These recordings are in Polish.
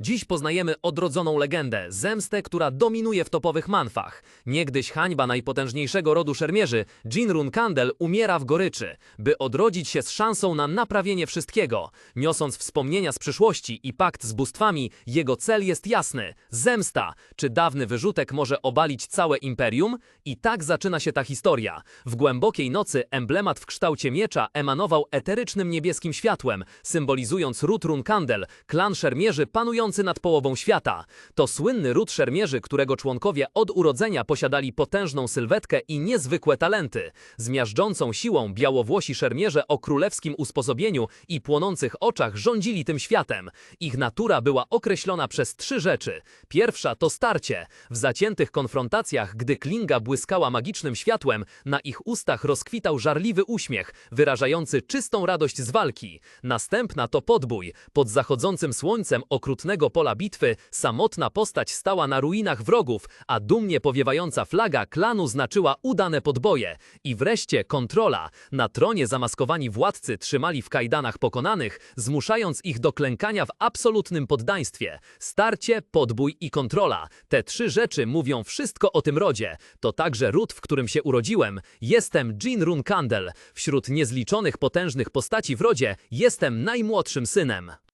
Dziś poznajemy odrodzoną legendę, zemstę, która dominuje w topowych manfach. Niegdyś hańba najpotężniejszego rodu szermierzy, Jinrun Kandel, umiera w goryczy, by odrodzić się z szansą na naprawienie wszystkiego. Niosąc wspomnienia z przyszłości i pakt z bóstwami, jego cel jest jasny – zemsta. Czy dawny wyrzutek może obalić całe imperium? I tak zaczyna się ta historia. W głębokiej nocy emblemat w kształcie miecza emanował eterycznym niebieskim światłem, symbolizując ród Runkandel, klan szermierzy panujący nad połową świata. To słynny ród szermierzy, którego członkowie od urodzenia posiadali potężną sylwetkę i niezwykłe talenty. Z miażdżącą siłą białowłosi szermierze o królewskim usposobieniu i płonących oczach rządzili tym światem. Ich natura była określona przez trzy rzeczy. Pierwsza to starcie. W zaciętych konfrontacjach, gdy klinga błyskała magicznym światłem, na ich ustach rozkwitał żarliwy uśmiech, wyrażający czystą radość z walki. Następna to podbój. Pod zachodzącym słońcem okrutnego pola bitwy samotna postać stała na ruinach wrogów, a dumnie powiewająca flaga klanu znaczyła udane podboje. I wreszcie kontrola. Na tronie zamaskowani władcy trzymali w kajdanach pokonanych, zmuszając ich do klękania w absolutnym poddaństwie. Starcie, podbój i kontrola. Te trzy rzeczy mówią wszystko o tym rodzie. To także ród, w którym się urodziłem. Jestem Jinrun Kandel. Wśród niezliczonych potężnych postaci w rodzie jestem najmłodszym synem.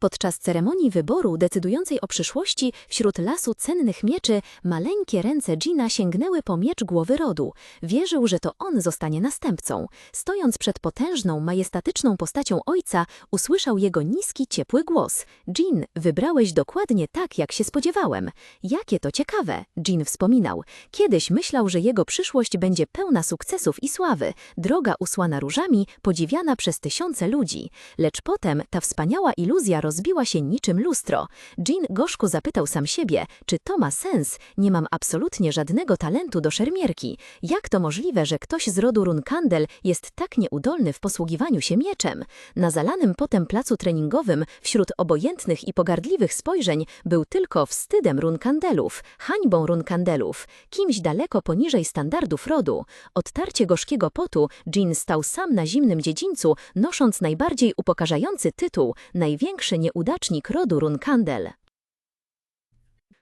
Podczas ceremonii wyboru decydującej o przyszłości wśród lasu cennych mieczy maleńkie ręce Gina sięgnęły po miecz głowy rodu. Wierzył, że to on zostanie następcą. Stojąc przed potężną, majestatyczną postacią ojca, usłyszał jego niski, ciepły głos. Jean, wybrałeś dokładnie tak, jak się spodziewałem. Jakie to ciekawe, Jean wspominał. Kiedyś myślał, że jego przyszłość będzie pełna sukcesów i sławy, droga usłana różami, podziwiana przez tysiące ludzi. Lecz potem ta wspaniała iluzja rozbiła się niczym lustro. Jean gorzko zapytał sam siebie, czy to ma sens? Nie mam absolutnie żadnego talentu do szermierki. Jak to możliwe, że ktoś z rodu Runkandel jest tak nieudolny w posługiwaniu się mieczem? Na zalanym potem placu treningowym, wśród obojętnych i pogardliwych spojrzeń, był tylko wstydem Runkandelów, hańbą Runkandelów, kimś daleko poniżej standardów rodu. Odtarcie gorzkiego potu, Jean stał sam na zimnym dziedzińcu, nosząc najbardziej upokarzający tytuł, największy nieudacznik rodu Runkandel.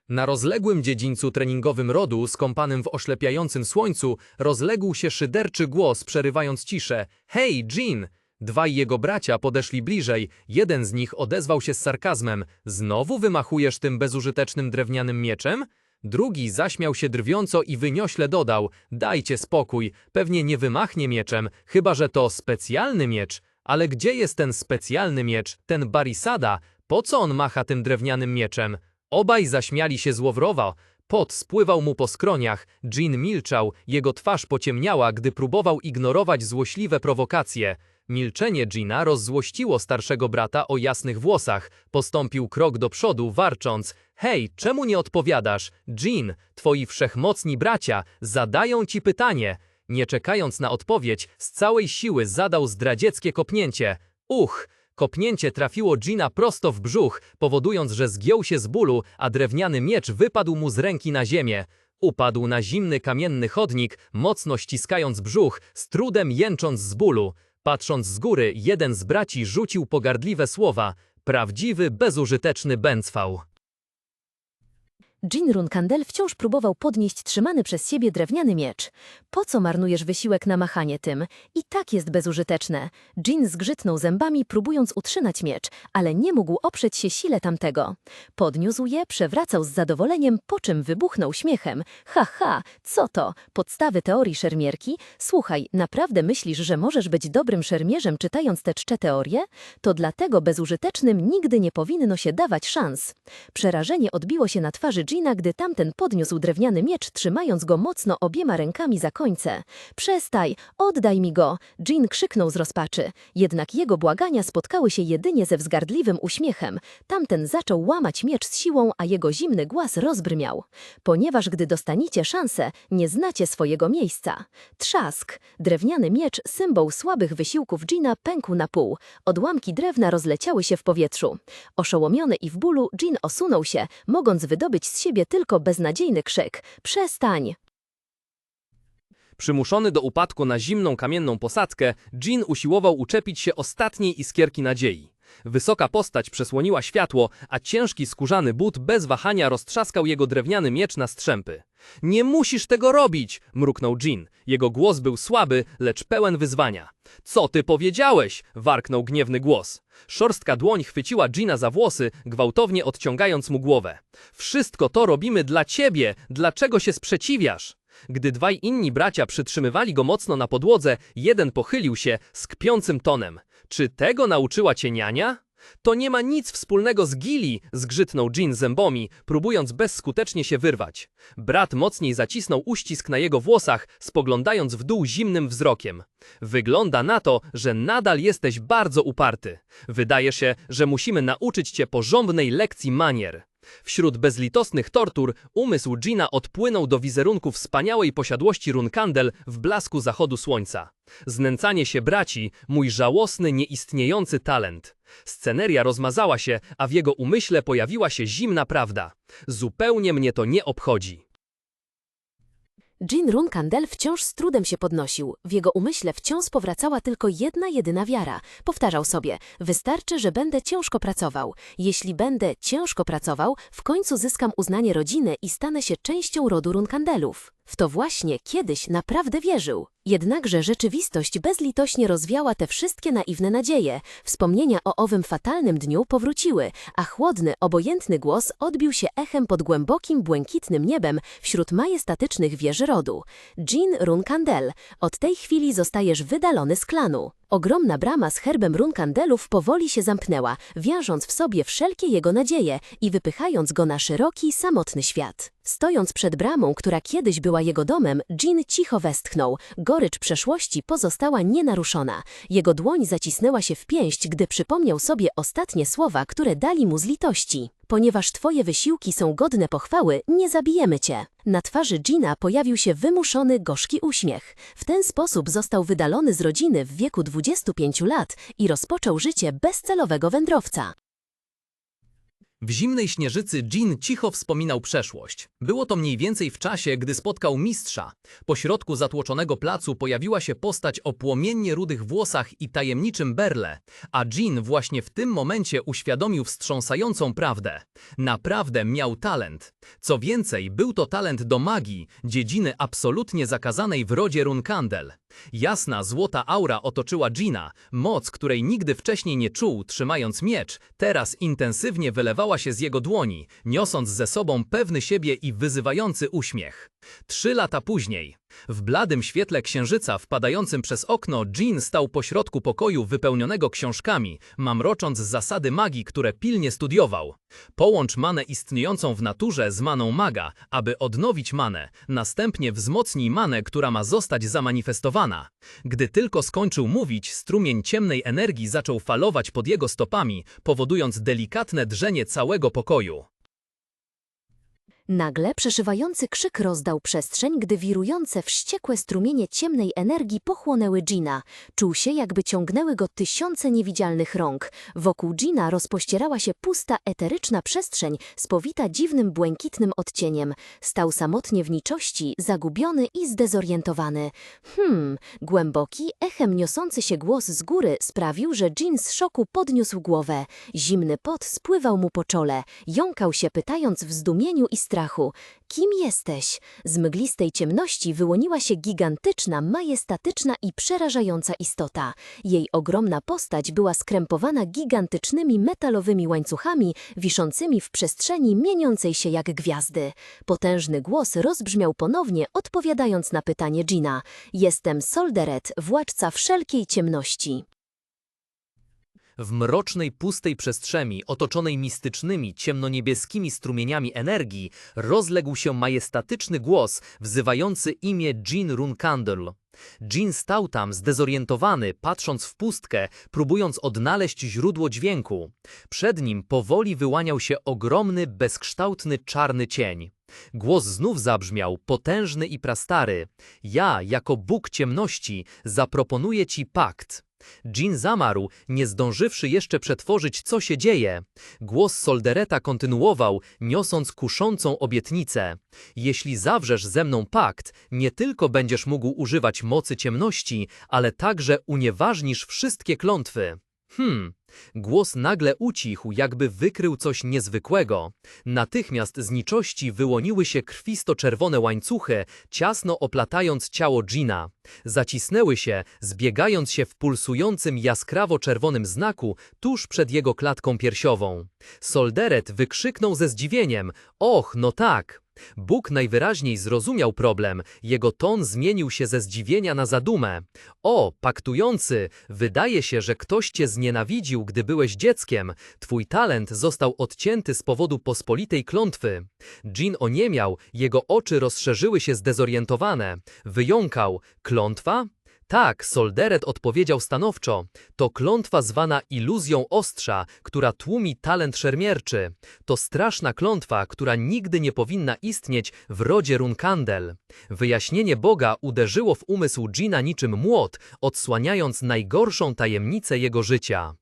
Na rozległym dziedzińcu treningowym rodu, skąpanym w oślepiającym słońcu, rozległ się szyderczy głos, przerywając ciszę. Hej, Jean! Dwaj jego bracia podeszli bliżej. Jeden z nich odezwał się z sarkazmem. Znowu wymachujesz tym bezużytecznym drewnianym mieczem? Drugi zaśmiał się drwiąco i wyniośle dodał. Dajcie spokój, pewnie nie wymachnie mieczem, chyba że to specjalny miecz. Ale gdzie jest ten specjalny miecz, ten barisada? Po co on macha tym drewnianym mieczem? Obaj zaśmiali się złowrowo. Pot spływał mu po skroniach. Jean milczał, jego twarz pociemniała, gdy próbował ignorować złośliwe prowokacje. Milczenie Gina rozzłościło starszego brata o jasnych włosach. Postąpił krok do przodu, warcząc. Hej, czemu nie odpowiadasz? Jean, twoi wszechmocni bracia zadają ci pytanie. Nie czekając na odpowiedź, z całej siły zadał zdradzieckie kopnięcie. Uch! Kopnięcie trafiło Gina prosto w brzuch, powodując, że zgiął się z bólu, a drewniany miecz wypadł mu z ręki na ziemię. Upadł na zimny kamienny chodnik, mocno ściskając brzuch, z trudem jęcząc z bólu. Patrząc z góry, jeden z braci rzucił pogardliwe słowa. Prawdziwy, bezużyteczny bęcwał. Jean Runkandel wciąż próbował podnieść trzymany przez siebie drewniany miecz. Po co marnujesz wysiłek na machanie tym? I tak jest bezużyteczne. Jean zgrzytnął zębami, próbując utrzymać miecz, ale nie mógł oprzeć się sile tamtego. Podniósł je, przewracał z zadowoleniem, po czym wybuchnął śmiechem. Ha, ha, co to? Podstawy teorii szermierki? Słuchaj, naprawdę myślisz, że możesz być dobrym szermierzem czytając te czcze teorie? To dlatego bezużytecznym nigdy nie powinno się dawać szans. Przerażenie odbiło się na twarzy Gina, gdy tamten podniósł drewniany miecz, trzymając go mocno obiema rękami za końce. Przestań, oddaj mi go! Jean krzyknął z rozpaczy. Jednak jego błagania spotkały się jedynie ze wzgardliwym uśmiechem. Tamten zaczął łamać miecz z siłą, a jego zimny głaz rozbrzmiał. Ponieważ gdy dostaniecie szansę, nie znacie swojego miejsca. Trzask! Drewniany miecz, symbol słabych wysiłków Gina, pękł na pół. Odłamki drewna rozleciały się w powietrzu. Oszołomiony i w bólu, Jean osunął się, mogąc wydobyć z siebie tylko beznadziejny krzyk. Przestań! Przymuszony do upadku na zimną kamienną posadzkę, Jean usiłował uczepić się ostatniej iskierki nadziei. Wysoka postać przesłoniła światło, a ciężki skórzany but bez wahania roztrzaskał jego drewniany miecz na strzępy. Nie musisz tego robić, mruknął Jin. Jego głos był słaby, lecz pełen wyzwania. Co ty powiedziałeś? warknął gniewny głos. Szorstka dłoń chwyciła Gina za włosy, gwałtownie odciągając mu głowę. Wszystko to robimy dla ciebie, dlaczego się sprzeciwiasz? Gdy dwaj inni bracia przytrzymywali go mocno na podłodze, jeden pochylił się z kpiącym tonem. Czy tego nauczyła cię niania? To nie ma nic wspólnego z Gili, zgrzytnął Jean zębami, próbując bezskutecznie się wyrwać. Brat mocniej zacisnął uścisk na jego włosach, spoglądając w dół zimnym wzrokiem. Wygląda na to, że nadal jesteś bardzo uparty. Wydaje się, że musimy nauczyć cię porządnej lekcji manier. Wśród bezlitosnych tortur umysł Gina odpłynął do wizerunku wspaniałej posiadłości Runkandel w blasku zachodu słońca. Znęcanie się braci, mój żałosny, nieistniejący talent. Sceneria rozmazała się, a w jego umyśle pojawiła się zimna prawda. Zupełnie mnie to nie obchodzi. Jean Runkandel wciąż z trudem się podnosił. W jego umyśle wciąż powracała tylko jedna jedyna wiara. Powtarzał sobie, wystarczy, że będę ciężko pracował. Jeśli będę ciężko pracował, w końcu zyskam uznanie rodziny i stanę się częścią rodu Runkandelów. W to właśnie kiedyś naprawdę wierzył. Jednakże rzeczywistość bezlitośnie rozwiała te wszystkie naiwne nadzieje. Wspomnienia o owym fatalnym dniu powróciły, a chłodny, obojętny głos odbił się echem pod głębokim, błękitnym niebem wśród majestatycznych wieży rodu. Jean Runkandel, od tej chwili zostajesz wydalony z klanu. Ogromna brama z herbem Runkandelów powoli się zamknęła, wiążąc w sobie wszelkie jego nadzieje i wypychając go na szeroki, samotny świat. Stojąc przed bramą, która kiedyś była jego domem, Jean cicho westchnął. Gorycz przeszłości pozostała nienaruszona. Jego dłoń zacisnęła się w pięść, gdy przypomniał sobie ostatnie słowa, które dali mu z litości. Ponieważ twoje wysiłki są godne pochwały, nie zabijemy cię. Na twarzy Gina pojawił się wymuszony, gorzki uśmiech. W ten sposób został wydalony z rodziny w wieku 25 lat i rozpoczął życie bezcelowego wędrowca. W zimnej śnieżycy Jean cicho wspominał przeszłość. Było to mniej więcej w czasie, gdy spotkał mistrza. Po środku zatłoczonego placu pojawiła się postać o płomiennie rudych włosach i tajemniczym berle, a Jean właśnie w tym momencie uświadomił wstrząsającą prawdę. Naprawdę miał talent. Co więcej, był to talent do magii, dziedziny absolutnie zakazanej w rodzie Runkandel. Jasna, złota aura otoczyła Gina, moc, której nigdy wcześniej nie czuł, trzymając miecz, teraz intensywnie wylewała się z jego dłoni, niosąc ze sobą pewny siebie i wyzywający uśmiech. Trzy lata później, w bladym świetle księżyca wpadającym przez okno, Jean stał pośrodku pokoju wypełnionego książkami, mamrocząc zasady magii, które pilnie studiował. Połącz manę istniejącą w naturze z maną maga, aby odnowić manę, następnie wzmocnij manę, która ma zostać zamanifestowana. Gdy tylko skończył mówić, strumień ciemnej energii zaczął falować pod jego stopami, powodując delikatne drżenie całego pokoju. Nagle przeszywający krzyk rozdał przestrzeń, gdy wirujące, wściekłe strumienie ciemnej energii pochłonęły Gina. Czuł się, jakby ciągnęły go tysiące niewidzialnych rąk. Wokół Gina rozpościerała się pusta, eteryczna przestrzeń, spowita dziwnym, błękitnym odcieniem. Stał samotnie w niczości, zagubiony i zdezorientowany. Hmm, głęboki, echem niosący się głos z góry sprawił, że Jean z szoku podniósł głowę. Zimny pot spływał mu po czole. Jąkał się, pytając w zdumieniu i strachu. Kim jesteś? Z mglistej ciemności wyłoniła się gigantyczna, majestatyczna i przerażająca istota. Jej ogromna postać była skrępowana gigantycznymi metalowymi łańcuchami, wiszącymi w przestrzeni, mieniącej się jak gwiazdy. Potężny głos rozbrzmiał ponownie, odpowiadając na pytanie Gina. Jestem Solderet, władca wszelkiej ciemności. W mrocznej, pustej przestrzeni, otoczonej mistycznymi, ciemnoniebieskimi strumieniami energii, rozległ się majestatyczny głos wzywający imię Jean Runkandel. Jean stał tam zdezorientowany, patrząc w pustkę, próbując odnaleźć źródło dźwięku. Przed nim powoli wyłaniał się ogromny, bezkształtny, czarny cień. Głos znów zabrzmiał, potężny i prastary. Ja, jako Bóg ciemności, zaproponuję ci pakt. Jean zamarł, nie zdążywszy jeszcze przetworzyć, co się dzieje. Głos Soldereta kontynuował, niosąc kuszącą obietnicę. Jeśli zawrzesz ze mną pakt, nie tylko będziesz mógł używać mocy ciemności, ale także unieważnisz wszystkie klątwy. Hmm, Głos nagle ucichł, jakby wykrył coś niezwykłego. Natychmiast z niczości wyłoniły się krwisto-czerwone łańcuchy, ciasno oplatając ciało Gina. Zacisnęły się, zbiegając się w pulsującym jaskrawo-czerwonym znaku tuż przed jego klatką piersiową. Solderet wykrzyknął ze zdziwieniem: Och, no tak! Bóg najwyraźniej zrozumiał problem, jego ton zmienił się ze zdziwienia na zadumę. O, paktujący, wydaje się, że ktoś cię znienawidził, gdy byłeś dzieckiem. Twój talent został odcięty z powodu pospolitej klątwy. Jean oniemiał, jego oczy rozszerzyły się zdezorientowane. Wyjąkał, klątwa? Tak, Solderet odpowiedział stanowczo. To klątwa zwana iluzją ostrza, która tłumi talent szermierczy. To straszna klątwa, która nigdy nie powinna istnieć w rodzie Runkandel. Wyjaśnienie Boga uderzyło w umysł Gina niczym młot, odsłaniając najgorszą tajemnicę jego życia.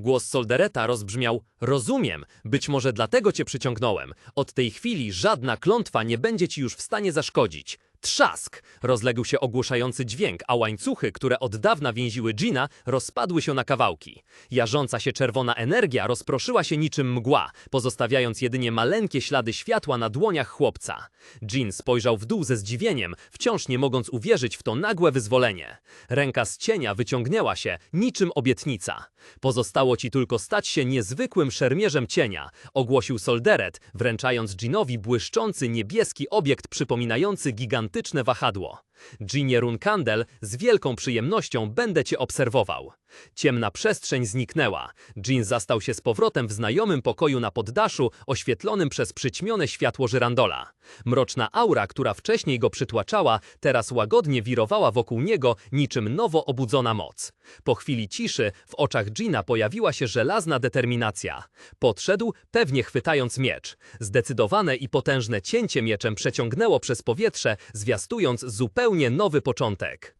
Głos Soldereta rozbrzmiał: Rozumiem, być może dlatego cię przyciągnąłem. Od tej chwili żadna klątwa nie będzie ci już w stanie zaszkodzić. Trzask! Rozległ się ogłuszający dźwięk, a łańcuchy, które od dawna więziły Gina, rozpadły się na kawałki. Jarząca się czerwona energia rozproszyła się niczym mgła, pozostawiając jedynie maleńkie ślady światła na dłoniach chłopca. Jean spojrzał w dół ze zdziwieniem, wciąż nie mogąc uwierzyć w to nagłe wyzwolenie. Ręka z cienia wyciągnęła się, niczym obietnica. Pozostało ci tylko stać się niezwykłym szermierzem cienia, ogłosił Solderet, wręczając Jeanowi błyszczący niebieski obiekt przypominający gigantyczne wahadło. Ginie Runkandel, z wielką przyjemnością będę cię obserwował. Ciemna przestrzeń zniknęła. Jean zastał się z powrotem w znajomym pokoju na poddaszu, oświetlonym przez przyćmione światło żyrandola. Mroczna aura, która wcześniej go przytłaczała, teraz łagodnie wirowała wokół niego niczym nowo obudzona moc. Po chwili ciszy w oczach Gina pojawiła się żelazna determinacja. Podszedł, pewnie chwytając miecz. Zdecydowane i potężne cięcie mieczem przeciągnęło przez powietrze, zwiastując zupełnie nowy początek.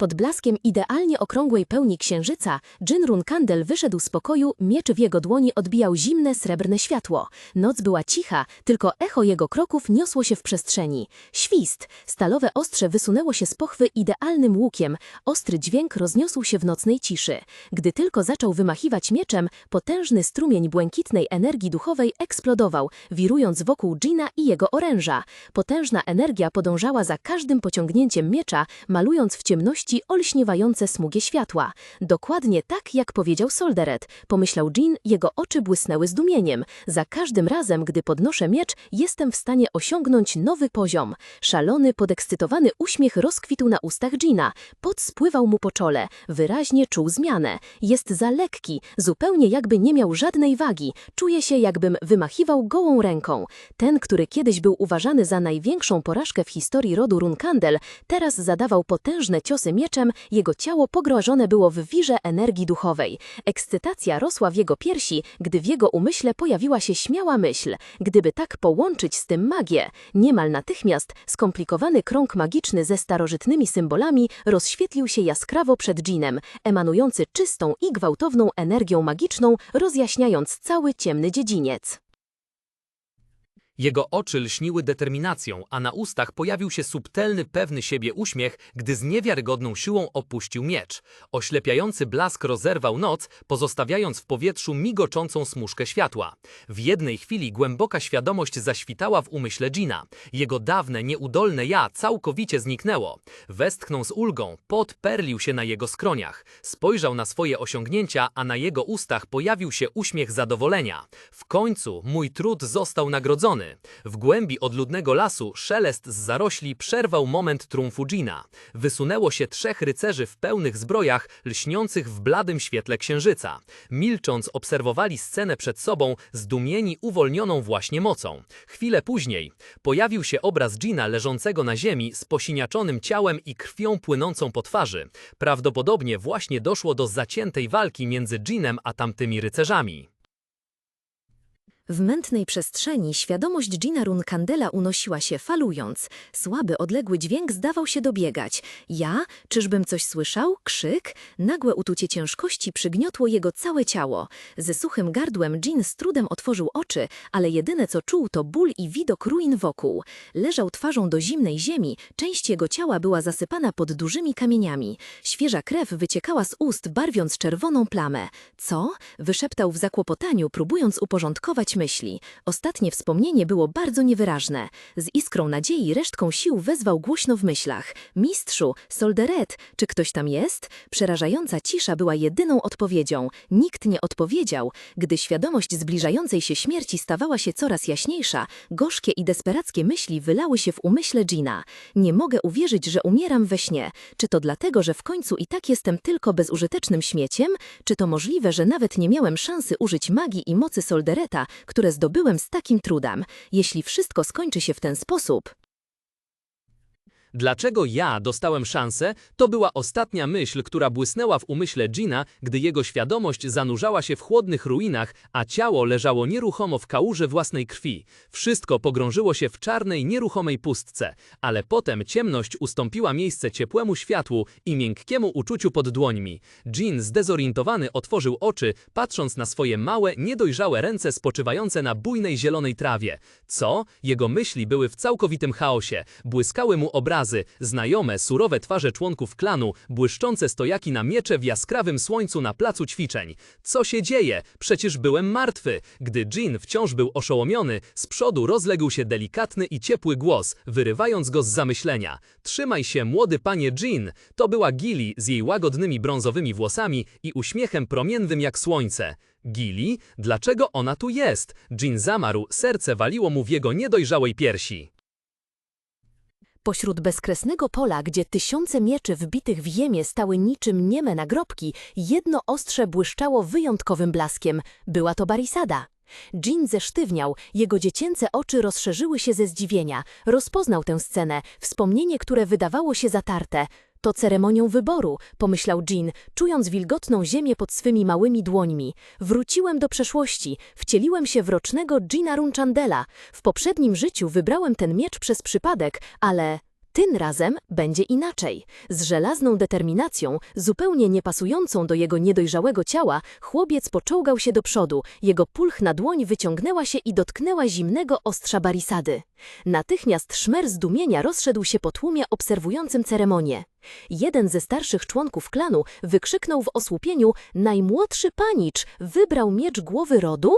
Pod blaskiem idealnie okrągłej pełni księżyca, Jinrun Kandel wyszedł z pokoju, miecz w jego dłoni odbijał zimne, srebrne światło. Noc była cicha, tylko echo jego kroków niosło się w przestrzeni. Świst! Stalowe ostrze wysunęło się z pochwy idealnym łukiem. Ostry dźwięk rozniosł się w nocnej ciszy. Gdy tylko zaczął wymachiwać mieczem, potężny strumień błękitnej energii duchowej eksplodował, wirując wokół Gina i jego oręża. Potężna energia podążała za każdym pociągnięciem miecza, malując w ciemności olśniewające smugie światła. Dokładnie tak, jak powiedział Solderet, pomyślał Jean, jego oczy błysnęły zdumieniem. Za każdym razem, gdy podnoszę miecz, jestem w stanie osiągnąć nowy poziom. Szalony, podekscytowany uśmiech rozkwitł na ustach Jeana. Pot spływał mu po czole. Wyraźnie czuł zmianę. Jest za lekki, zupełnie jakby nie miał żadnej wagi. Czuje się, jakbym wymachiwał gołą ręką. Ten, który kiedyś był uważany za największą porażkę w historii rodu Runkandel, teraz zadawał potężne ciosy mieczem, jego ciało pogrożone było w wirze energii duchowej. Ekscytacja rosła w jego piersi, gdy w jego umyśle pojawiła się śmiała myśl. Gdyby tak połączyć z tym magię, niemal natychmiast skomplikowany krąg magiczny ze starożytnymi symbolami rozświetlił się jaskrawo przed dżinem, emanujący czystą i gwałtowną energią magiczną, rozjaśniając cały ciemny dziedziniec. Jego oczy lśniły determinacją, a na ustach pojawił się subtelny, pewny siebie uśmiech, gdy z niewiarygodną siłą opuścił miecz. Oślepiający blask rozerwał noc, pozostawiając w powietrzu migoczącą smuszkę światła. W jednej chwili głęboka świadomość zaświtała w umyśle Gina. Jego dawne, nieudolne ja całkowicie zniknęło. Westchnął z ulgą, pot perlił się na jego skroniach. Spojrzał na swoje osiągnięcia, a na jego ustach pojawił się uśmiech zadowolenia. W końcu mój trud został nagrodzony. W głębi odludnego lasu szelest z zarośli przerwał moment triumfu Gina. Wysunęło się trzech rycerzy w pełnych zbrojach, lśniących w bladym świetle księżyca. Milcząc obserwowali scenę przed sobą, zdumieni uwolnioną właśnie mocą. Chwilę później pojawił się obraz Gina leżącego na ziemi z posiniaczonym ciałem i krwią płynącą po twarzy. Prawdopodobnie właśnie doszło do zaciętej walki między Ginem a tamtymi rycerzami. W mętnej przestrzeni świadomość Gina Runcandela unosiła się, falując. Słaby, odległy dźwięk zdawał się dobiegać. Ja? Czyżbym coś słyszał? Krzyk? Nagłe uczucie ciężkości przygniotło jego całe ciało. Ze suchym gardłem Jean z trudem otworzył oczy, ale jedyne co czuł to ból i widok ruin wokół. Leżał twarzą do zimnej ziemi, część jego ciała była zasypana pod dużymi kamieniami. Świeża krew wyciekała z ust, barwiąc czerwoną plamę. Co? Wyszeptał w zakłopotaniu, próbując uporządkować myśli. Ostatnie wspomnienie było bardzo niewyraźne. Z iskrą nadziei, resztką sił wezwał głośno w myślach. Mistrzu, Solderet, czy ktoś tam jest? Przerażająca cisza była jedyną odpowiedzią. Nikt nie odpowiedział. Gdy świadomość zbliżającej się śmierci stawała się coraz jaśniejsza, gorzkie i desperackie myśli wylały się w umyśle Gina. Nie mogę uwierzyć, że umieram we śnie. Czy to dlatego, że w końcu i tak jestem tylko bezużytecznym śmieciem? Czy to możliwe, że nawet nie miałem szansy użyć magii i mocy Soldereta, które zdobyłem z takim trudem? Jeśli wszystko skończy się w ten sposób, Dlaczego ja dostałem szansę, to była ostatnia myśl, która błysnęła w umyśle Gina, gdy jego świadomość zanurzała się w chłodnych ruinach, a ciało leżało nieruchomo w kałuży własnej krwi. Wszystko pogrążyło się w czarnej, nieruchomej pustce, ale potem ciemność ustąpiła miejsce ciepłemu światłu i miękkiemu uczuciu pod dłońmi. Jean, zdezorientowany, otworzył oczy, patrząc na swoje małe, niedojrzałe ręce spoczywające na bujnej zielonej trawie. Co? Jego myśli były w całkowitym chaosie. Błyskały mu obrazy, znajome, surowe twarze członków klanu, błyszczące stojaki na miecze w jaskrawym słońcu na placu ćwiczeń. Co się dzieje? Przecież byłem martwy. Gdy Jean wciąż był oszołomiony, z przodu rozległ się delikatny i ciepły głos, wyrywając go z zamyślenia. Trzymaj się, młody panie Jean. To była Gilly z jej łagodnymi brązowymi włosami i uśmiechem promiennym jak słońce. Gilly? Dlaczego ona tu jest? Jean zamarł, serce waliło mu w jego niedojrzałej piersi. Pośród bezkresnego pola, gdzie tysiące mieczy wbitych w ziemię stały niczym nieme nagrobki, jedno ostrze błyszczało wyjątkowym blaskiem. Była to barisada. Jean zesztywniał, jego dziecięce oczy rozszerzyły się ze zdziwienia. Rozpoznał tę scenę, wspomnienie, które wydawało się zatarte. To ceremonią wyboru, pomyślał Jean, czując wilgotną ziemię pod swymi małymi dłońmi. Wróciłem do przeszłości, wcieliłem się w rocznego Gina Runchandela. W poprzednim życiu wybrałem ten miecz przez przypadek, ale... Tym razem będzie inaczej. Z żelazną determinacją, zupełnie niepasującą do jego niedojrzałego ciała, chłopiec poczołgał się do przodu. Jego pulchna dłoń wyciągnęła się i dotknęła zimnego ostrza barisady. Natychmiast szmer zdumienia rozszedł się po tłumie obserwującym ceremonię. Jeden ze starszych członków klanu wykrzyknął w osłupieniu najmłodszy panicz wybrał miecz głowy rodu?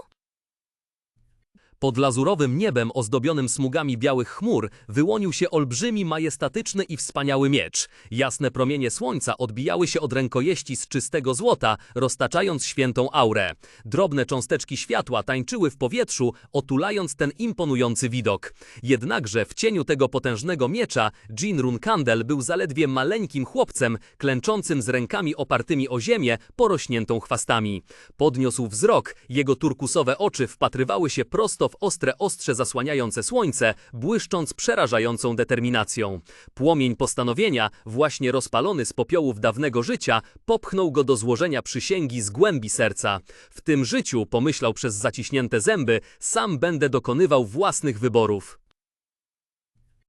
Pod lazurowym niebem ozdobionym smugami białych chmur wyłonił się olbrzymi, majestatyczny i wspaniały miecz. Jasne promienie słońca odbijały się od rękojeści z czystego złota, roztaczając świętą aurę. Drobne cząsteczki światła tańczyły w powietrzu, otulając ten imponujący widok. Jednakże w cieniu tego potężnego miecza Jean Runcandel był zaledwie maleńkim chłopcem, klęczącym z rękami opartymi o ziemię, porośniętą chwastami. Podniósł wzrok, jego turkusowe oczy wpatrywały się prosto w ostre ostrze zasłaniające słońce, błyszcząc przerażającą determinacją. Płomień postanowienia, właśnie rozpalony z popiołów dawnego życia, popchnął go do złożenia przysięgi z głębi serca. W tym życiu, pomyślał przez zaciśnięte zęby, sam będę dokonywał własnych wyborów.